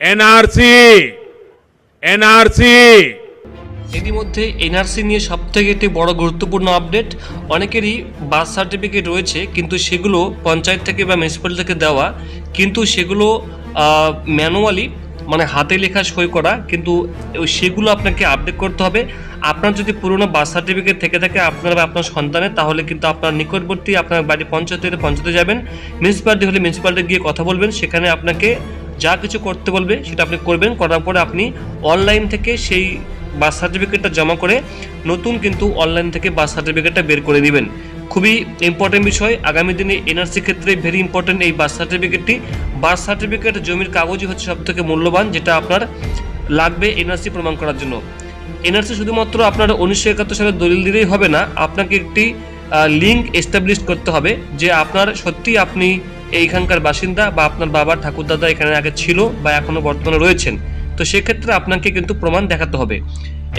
NRC NRC. ইতিমধ্যে NRC নিয়ে সবথেকে একটি বড় গুরুত্বপূর্ণ আপডেট, অনেকেরই বার্থ সার্টিফিকেট রয়েছে, কিন্তু সেগুলো পঞ্চায়েত থেকে বা মিউনিসিপ্যালিটি থেকে দেওয়া, কিন্তু সেগুলো ম্যানুয়ালি মানে হাতে লেখা সই করা, কিন্তু সেগুলো আপনাকে আপডেট করতে হবে। আপনার যদি পুরনো বার্থ সার্টিফিকেট থেকে থাকে আপনার বা আপনার সন্তানের, তাহলে কিন্তু আপনার নিকটবর্তী আপনার বাড়ি পঞ্চায়েত হলে পঞ্চায়েতে যাবেন। মিউনিসিপ্যালিটি হলে মিউনিসিপ্যালিটি গিয়ে কথা বলবেন, সেখানে আপনাকে যা কিছু করতে বলবে সেটা আপনি করবেন, করার পরে আপনি অনলাইন থেকে সেই বার্থ সার্টিফিকেটটা জমা করে নতুন কিন্তু অনলাইন থেকে বার্থ সার্টিফিকেটটা বের করে নেবেন খুবই ইম্পর্টেন্ট বিষয়, আগামী দিনে এনআরসি ক্ষেত্রে ভেরি ইম্পর্টেন্ট এই বার্থ সার্টিফিকেটটি বার্থ সার্টিফিকেট জমির কাগজই হচ্ছে সব থেকে মূল্যবান, যেটা আপনার লাগবে এনআরসি প্রমাণ করার জন্য। এনআরসি শুধুমাত্র আপনার উনিশশো একাত্তর সালের দলিল দিলেই হবে না, আপনাকে একটি লিঙ্ক এস্টাবলিশ করতে হবে যে আপনার সত্যি আপনি এইখানকার বাসিন্দা বা আপনার বাবার ঠাকুরদাদা এখানে আগে ছিল বা এখনও বর্তমানে রয়েছেন। তো সেক্ষেত্রে আপনাকে কিন্তু প্রমাণ দেখাতে হবে।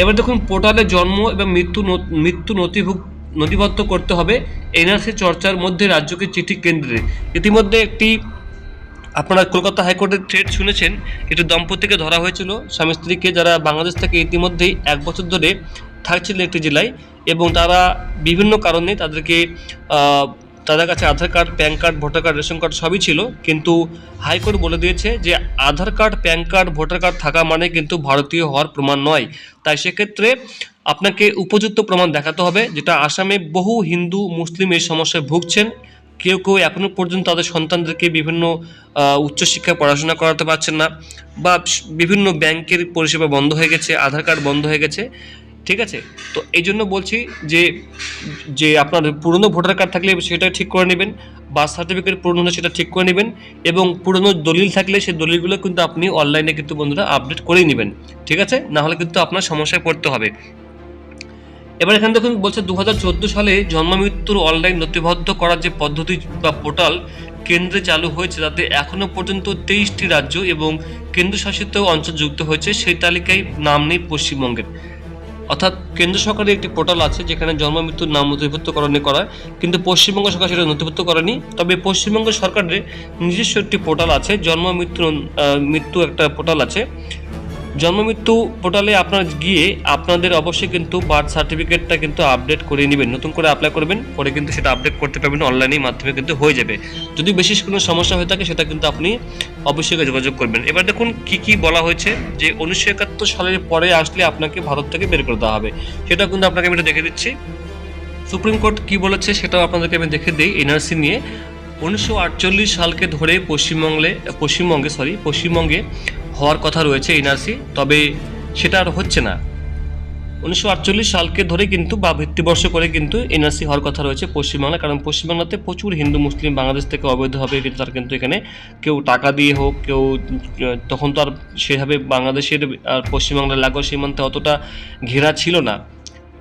এবার দেখুন, পোর্টালে জন্ম এবং মৃত্যু মৃত্যু নথিভুক্ত, নথিবদ্ধ করতে হবে এনআরসি চর্চার মধ্যে রাজ্যকে চিঠি কেন্দ্রে। ইতিমধ্যে একটি আপনারা কলকাতা হাইকোর্টের থ্রেড শুনেছেন একটি দম্পতিকে ধরা হয়েছিল। স্বামী স্ত্রীকে যারা বাংলাদেশ থেকে ইতিমধ্যেই এক বছর ধরে থাকছিলেন একটি জেলায় এবং তারা বিভিন্ন কারণে তাদেরকে তাদের কাছে Aadhaar card, PAN card, voter card, ration card সবই ছিল। কিন্তু হাইকোর্ট বলে দিয়েছে যে Aadhaar card, PAN card, voter card থাকা মানে কিন্তু ভারতীয় হওয়ার প্রমাণ নয়। তাই সেক্ষেত্রে আপনাকে উপযুক্ত প্রমাণ দেখাতে হবে, যেটা আসামে বহু হিন্দু, মুসলিম এই সমস্যায় ভুগছেন। কেউ কেউ এখনও পর্যন্ত তাদের সন্তানদেরকে বিভিন্ন উচ্চশিক্ষায় পড়াশোনা করাতে পারছেন না বা বিভিন্ন ব্যাংকের পরিষেবা বন্ধ হয়ে গেছে, আধার কার্ড বন্ধ হয়ে গেছে। ঠিক আছে? তো এই জন্য বলছি যে যে আপনার পুরনো ভোটার কার্ড থাকলে সেটা ঠিক করে নেবেন বার্থ সার্টিফিকেট পুরনো সেটা ঠিক করে নেবেন, এবং পুরনো দলিল থাকলে সেই দলিলগুলো কিন্তু আপনি অনলাইনে কিন্তু বন্ধুরা আপডেট করেই নেবেন, ঠিক আছে? না হলে কিন্তু আপনার সমস্যায় পড়তে হবে। এবার এখানে দেখুন, বলছে দু হাজার চোদ্দ সালে জন্ম মৃত্যুর অনলাইন নথিবদ্ধ করার যে পদ্ধতি বা পোর্টাল কেন্দ্রে চালু হয়েছে, তাতে এখনও পর্যন্ত তেইশটি রাজ্য এবং কেন্দ্রশাসিত অঞ্চল যুক্ত হয়েছে, সেই তালিকায় নাম নেই পশ্চিমবঙ্গের। অর্থাৎ কেন্দ্র সরকারের একটি পোর্টাল আছে যেখানে জন্ম, মৃত্যুর নাম নথিভুক্তকরণে করা কিন্তু পশ্চিমবঙ্গ সরকার সেটা নথিভুক্ত করেনি। তবে পশ্চিমবঙ্গ সরকারের নিজস্ব একটি পোর্টাল আছে, জন্ম মৃত্যু মৃত্যু একটা পোর্টাল আছে। জন্ম মৃত্যু পোর্টালে আপনার গিয়ে আপনাদের অবশ্যই কিন্তু বার্থ সার্টিফিকেটটা কিন্তু আপডেট করে নেবেন। নতুন করে অ্যাপ্লাই করবেন, পরে কিন্তু সেটা আপডেট করতে পারবেন অনলাইনের মাধ্যমে কিন্তু হয়ে যাবে। যদি বিশেষ কোনো সমস্যা হয়ে থাকে, সেটা কিন্তু আপনি অবশ্যই যোগাযোগ করবেন। এবার দেখুন কি কি বলা হয়েছে যে উনিশশো একাত্তর সালের পরে আসলে আপনাকে ভারত থেকে বের করে দেওয়া হবে। সেটা কিন্তু আপনাকে আমি এটা দেখে দিচ্ছি। সুপ্রিম কোর্ট কি বলেছে সেটাও আপনাদেরকে আমি দেখে দিই এনআরসি নিয়ে। উনিশশো আটচল্লিশ সালকে ধরে পশ্চিমবঙ্গে পশ্চিমবঙ্গে সরি পশ্চিমবঙ্গে হওয়ার কথা রয়েছে এনআরসি, তবে সেটা আর হচ্ছে না। উনিশশো আটচল্লিশ সালকে ধরে কিন্তু বা ভিত্তিবর্ষ করে কিন্তু এনআরসি হওয়ার কথা রয়েছে পশ্চিমবাংলা, কারণ পশ্চিমবাংলাতে প্রচুর হিন্দু, মুসলিম, বাংলাদেশ থেকে অবৈধভাবে কিন্তু তার কিন্তু এখানে কেউ টাকা দিয়ে হোক, কেউ তখন তো আর সেভাবে বাংলাদেশের আর পশ্চিমবাংলার লাগোয়া সীমান্তে অতটা ঘেরা ছিল না।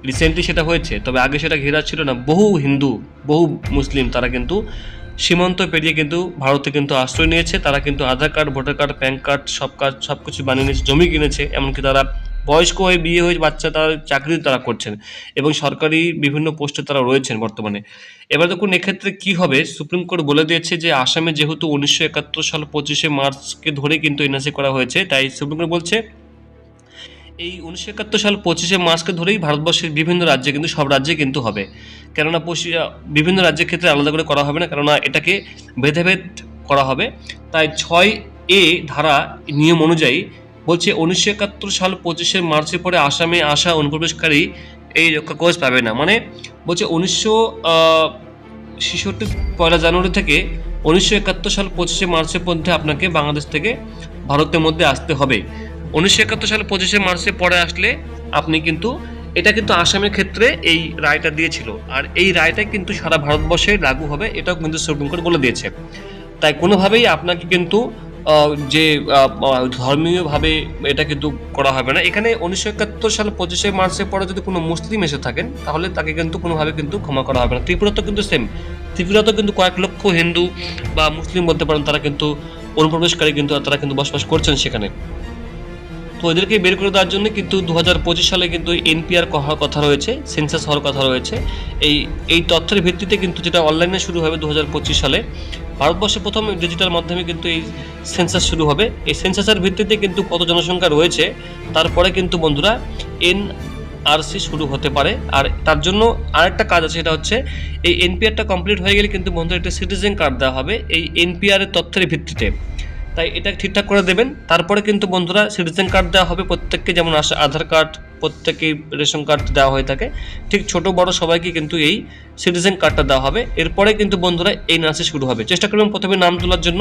রিসেন্টলি সেটা হয়েছে, তবে আগে সেটা ঘেরা ছিল না। বহু হিন্দু, বহু মুসলিম তারা কিন্তু সীমান্ত পেরিয়ে কিন্তু ভারতে কিন্তু আশ্রয় নিয়েছে, তারা কিন্তু Aadhaar card, voter card, PAN card, সব কাজ, সব কিছু বানিয়ে নিয়েছে, জমি কিনেছে, এমনকি তারা বয়স্ক হয়ে বিয়ে হয়ে বাচ্চা তারা চাকরি তারা করছেন এবং সরকারি বিভিন্ন পোস্টে তারা রয়েছেন বর্তমানে। এবার দেখুন, এক্ষেত্রে কি হবে? সুপ্রিম কোর্ট বলে দিয়েছে যে, আসামে যেহেতু উনিশশো একাত্তর সাল পঁচিশে মার্চকে ধরে কিন্তু এনআরসি করা হয়েছে, তাই সুপ্রিম কোর্ট বলছে এই উনিশশো একাত্তর সাল পঁচিশে মার্চকে ধরেই ভারতবর্ষের বিভিন্ন রাজ্যে কিন্তু, সব রাজ্যে কিন্তু হবে। কেননা বিভিন্ন রাজ্যের ক্ষেত্রে আলাদা করে করা হবে না, কেননা এটাকে ভেদাভেদ করা হবে। তাই ছয় এ ধারা নিয়ম অনুযায়ী বলছে উনিশশো একাত্তর সাল পঁচিশে মার্চের পরে আসামে আসা অনুপ্রবেশকারী এই রক্ষা কবচ পাবে না। মানে বলছে উনিশশো ছেষট্টি পয়লা জানুয়ারি থেকে উনিশশো একাত্তর সাল পঁচিশে মার্চের মধ্যে আপনাকে বাংলাদেশ থেকে ভারতের মধ্যে আসতে হবে। উনিশশো একাত্তর সালে পঁচিশে মার্চের পরে আসলে আপনি কিন্তু, এটা কিন্তু আসামের ক্ষেত্রে এই রায়টা দিয়েছিল। আর এই রায়টা কিন্তু সারা ভারতবর্ষে লাগু হবে, এটাও কিন্তু সুপ্রিম কোর্ট বলে দিয়েছে। তাই কোনোভাবেই আপনাকে কিন্তু যে ধর্মীয়ভাবে এটা কিন্তু করা হবে না। এখানে উনিশশো একাত্তর সালে পঁচিশে মার্চের পরে যদি কোনো মুসলিম এসে থাকেন, তাহলে তাকে কিন্তু কোনোভাবে কিন্তু ক্ষমা করা হবে না। ত্রিপুরা তো কিন্তু সেম ত্রিপুরাতেও কিন্তু কয়েক লক্ষ হিন্দু বা মুসলিম বলতে পারেন, তারা কিন্তু অনুপ্রবেশকারী কিন্তু, তারা কিন্তু বসবাস করছেন সেখানে। তো এদেরকে বের করে দেওয়ার জন্য কিন্তু দু হাজার পঁচিশ সালে কিন্তু এনপিআর হওয়ার কথা রয়েছে, সেন্সাস হওয়ার কথা রয়েছে। এই এই তথ্যের ভিত্তিতে কিন্তু যেটা অনলাইনে শুরু হবে দু হাজার পঁচিশ সালে, ভারতবর্ষে প্রথম ডিজিটাল মাধ্যমে কিন্তু এই সেন্সাস শুরু হবে। এই সেন্সাসের ভিত্তিতে কিন্তু কত জনসংখ্যা রয়েছে, তারপরে কিন্তু বন্ধুরা এন আরসি শুরু হতে পারে। আর তার জন্য আরেকটা কাজ আছে, সেটা হচ্ছে এই এনপিআরটা কমপ্লিট হয়ে গেলে কিন্তু বন্ধুরা একটা সিটিজেন কার্ড দেওয়া হবে এই এনপিআরের তথ্যের ভিত্তিতে। তাই এটা ঠিকঠাক করে দেবেন। তারপরে কিন্তু বন্ধুরা সিটিজেন কার্ড দেওয়া হবে প্রত্যেককে, যেমন আসে আধার কার্ড প্রত্যেকেই রেশন কার্ড দেওয়া হয়ে থাকে। ঠিক ছোট, বড় সবাইকে কিন্তু এই সিটিজেন কার্ডটা দেওয়া হবে। এরপরে কিন্তু বন্ধুরা এই নাচে শুরু হবে। চেষ্টা করবেন প্রথমে নাম তোলার জন্য।